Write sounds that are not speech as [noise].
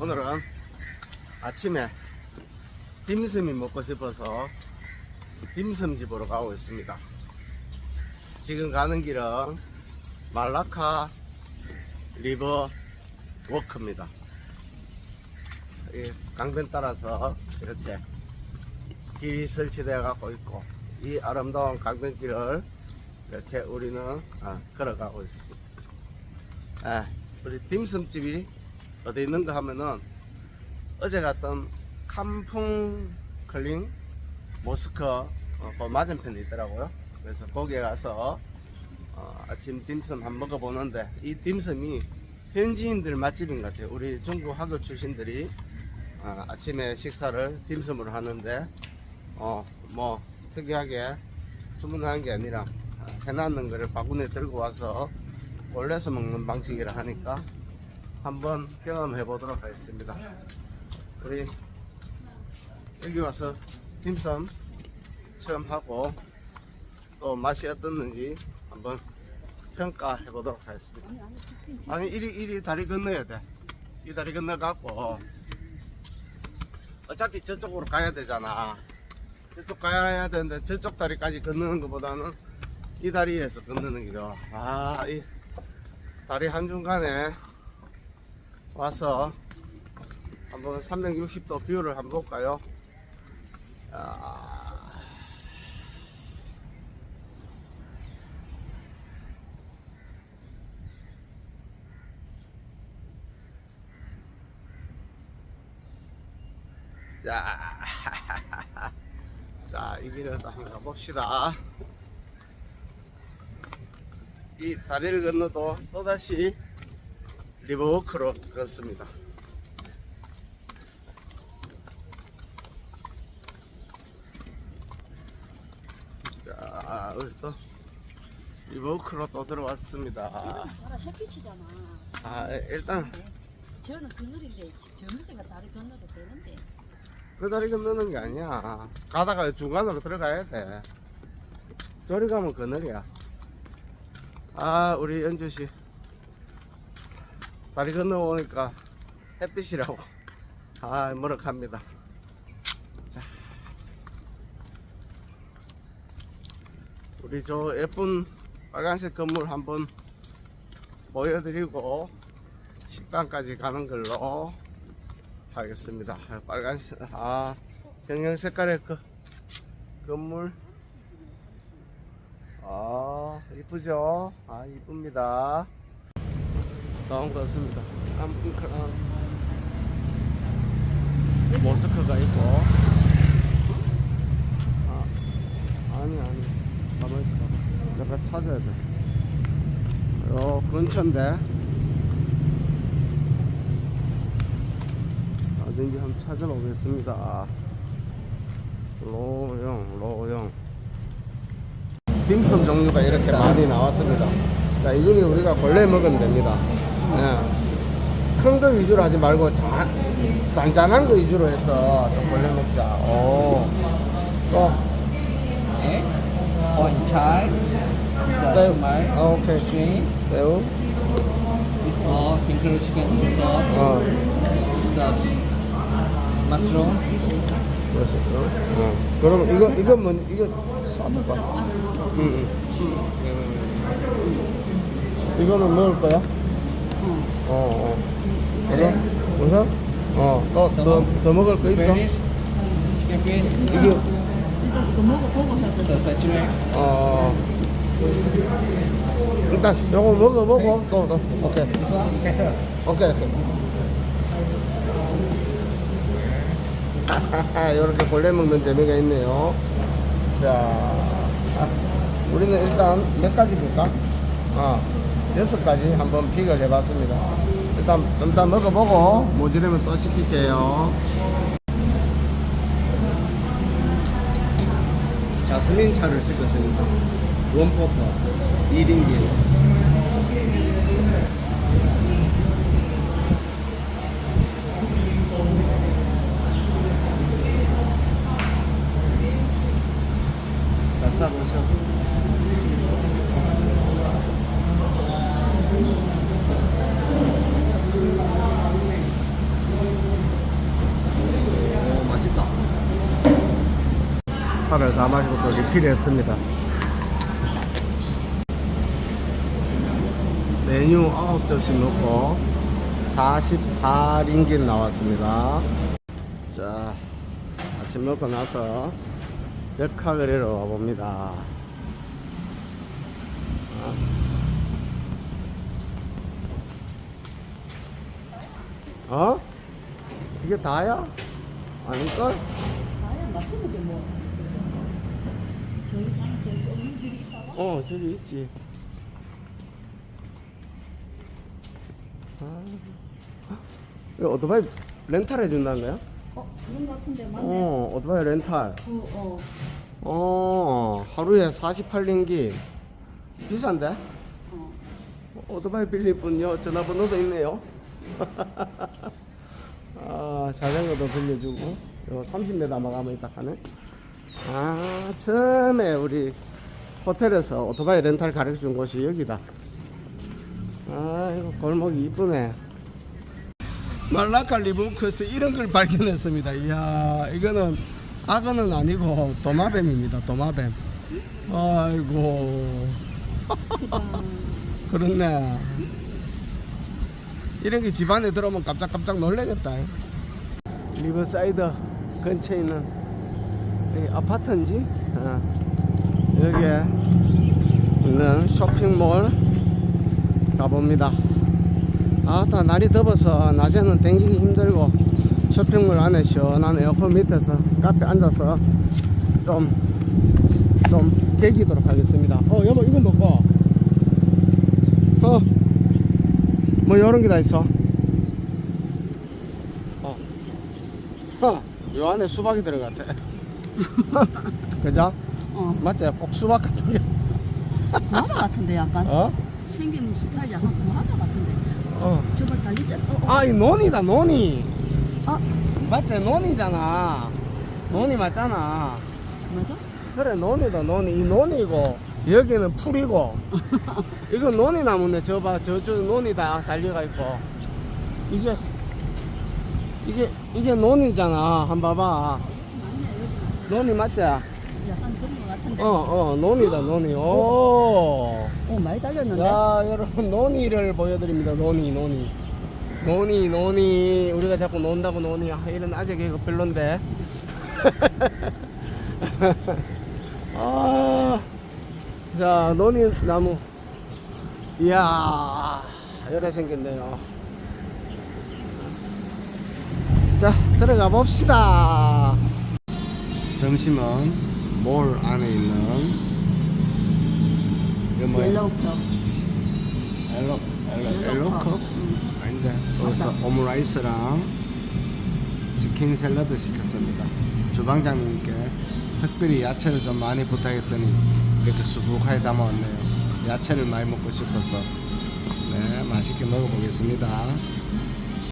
오늘은 아침에 딤섬이 먹고 싶어서 딤섬집으로 가고 있습니다. 지금 가는 길은 말라카 리버 워크입니다. 이 강변 따라서 이렇게 길이 설치되어 갖고 있고 이 아름다운 강변길을 이렇게 우리는 아, 걸어가고 있습니다. 아, 우리 딤섬집이 어디 있는가 하면은 어제 갔던 캄풍 클링 모스크 어, 그 맞은편에 있더라고요. 그래서 거기에 가서 어, 아침 딤섬 한번 먹어보는데 이 딤섬이 현지인들 맛집인 것 같아요. 우리 중국 학교 출신들이 어, 아침에 식사를 딤섬으로 하는데 어, 뭐 특이하게 주문하는 게 아니라 어, 해놨는 거를 바구니에 들고 와서 올려서 먹는 방식이라 하니까 한번 경험해 보도록 하겠습니다. 우리 여기 와서 딤섬 체험하고 또 맛이 어떻는지 한번 평가해 보도록 하겠습니다. 아니 이리 이리 다리 건너야 돼. 이 다리 건너 갖고 어차피 저쪽으로 가야 되잖아. 저쪽 가야 되는데 저쪽 다리까지 건너는 것보다는 이 다리에서 건너는 게 좋아. 아, 이 다리 한 중간에 와서 한번 360도 뷰를 한번 볼까요? 아, 자, [laughs] 자, 이 길을 또 한번 가봅시다. 이 다리를 건너도 또다시 리버워크로 걷습니다. 자, 우리 또 리버워크로 또 들어왔습니다. 바로 햇빛이잖아. 아, 일단 저는 그늘인데 젊을 때가 다리 건너도 되는데. 그 다리 건너는 게 아니야. 가다가 중간으로 들어가야 돼. 저리 가면 그늘이야. 아, 우리 연주 씨. 다리 건너오니까 햇빛이라고. [laughs] 아, 머럭합니다. 자. 우리 저 예쁜 빨간색 건물 한번 보여드리고 식당까지 가는 걸로 하겠습니다. 아, 빨간색, 아, 경영 색깔의 그 건물. 아, 이쁘죠? 아, 이쁩니다. 나온 것 같습니다. 깜깜 모스크가 있고. 아, 아니, 아니. 가만히 있어. 내가 찾아야 돼. 요 근처인데. 어딘지 한번 찾아보겠습니다. 로용, 로용. 딤섬 종류가 이렇게 많이 나왔습니다. 자, 이 중에 우리가 골래 먹으면 됩니다. 예. 큰거 위주로 하지 말고 자, 짠짠한 거 위주로 해서 좀 골래 먹자. 오. 또, egg, on chai, 새우. 아, 오케이. string, 새우. it's all include chicken sauce, 어. the mushroom, 그렇습니다. 어. 그럼 이거, 이거 뭐, 이거 쏴봐. 응, 응. 이거는 먹을 거야? 어, 어. 그래? 우선? 어, 또, 더, 더 먹을 거 있어? 이게, the saturate, 어. 일단, 요거 먹어보고, 또, 또. 오케이. this one, queso. 오케이, 오케이. 이렇게 골래 먹는 재미가 있네요. 자, 아, 우리는 일단 몇 가지 볼까? 아, 여섯 가지 한번 픽을 해봤습니다. 일단, 일단 먹어보고, 모자라면 또 시킬게요. 자스민 차를 시켰습니다. 원포터 1인기. 잡사 보셔. 차를 가마시고 또 리필했습니다. 메뉴 9접시 넣고 44링긴 나왔습니다. 자, 아침 먹고 나서 벽화거리로 와봅니다. 어? 이게 다야? 아닐걸? 아야 맞는 게 뭐. 저기 가면 더 없는 길이 있다고? 어, 저기 있지. 아, 이거 오토바이 렌탈 해준다는 거야? 어 그런 거 같은데 맞네. 어, 오토바이 렌탈. 그 어. 어, 하루에 48링기. 비싼데? 어. 오토바이 빌릴 분요 전화번호도 있네요. [laughs] 아, 자전거도 빌려주고, 요 30m 막 가면 있다 하네. 아, 처음에 우리 호텔에서 오토바이 렌탈 가르쳐 준 곳이 여기다. 아, 이거 골목이 이쁘네. 말라카 리브크스 이런 걸 발견했습니다. 이야, 이거는 악어는 아니고 도마뱀입니다. 도마뱀. 아이고. [laughs] 그렇네. 이런 게 집안에 들어오면 깜짝깜짝 놀라겠다. 리버사이드 근처에 있는 이 아파트인지 어, 여기에 있는 쇼핑몰 가봅니다. 아따 날이 더워서 낮에는 댕기기 힘들고 쇼핑몰 안에 시원한 에어컨 밑에서 카페 앉아서 좀 좀 개기도록 하겠습니다. 어 여보 이거 먹고 어, 뭐 이런 게 다 있어. 어, 어, 요 안에 수박이 들어갔대. [laughs] 그죠? 어. 맞지? 꼭 수박 같은 게. 구하마 같은데 약간. 어? 생김 스타일 약간 구하마 같은데. 어. 저걸 때. 어, 어. 아, 이 논이다, 논이. 아 맞지? 논이잖아. 논이 맞잖아. 맞아? 그래, 논이다, 논이. 이 논이고, 여기는 풀이고. [laughs] 이건 논이 나무네. 저 봐, 저쪽 논이 다 달려가 있고. 이게, 이게, 이게 논이잖아. 한번 봐봐. 논이 맞지? 약간 그런 거 같은데. 어, 어, 논이다, 논이. 오. 어 많이 달렸는데. 자, 여러분, 논이를 보여드립니다. 논이, 논이. 논이, 논이. 우리가 자꾸 논다고 논이. 아, 이런 아재 개그 별론데. [laughs] 아, 자, 논이 나무. 이야, 이래 생겼네요. 자, 들어가 봅시다. 점심은 몰 안에 있는 이거 뭐야? 옐로우 컵. 엘로 엘로 옐로우 엘로컵. 아닌데 여기서 맞다. 오므라이스랑 치킨 샐러드 시켰습니다. 주방장님께 특별히 야채를 좀 많이 부탁했더니 이렇게 수북하게 담아왔네요. 야채를 많이 먹고 싶어서 네 맛있게 먹어보겠습니다.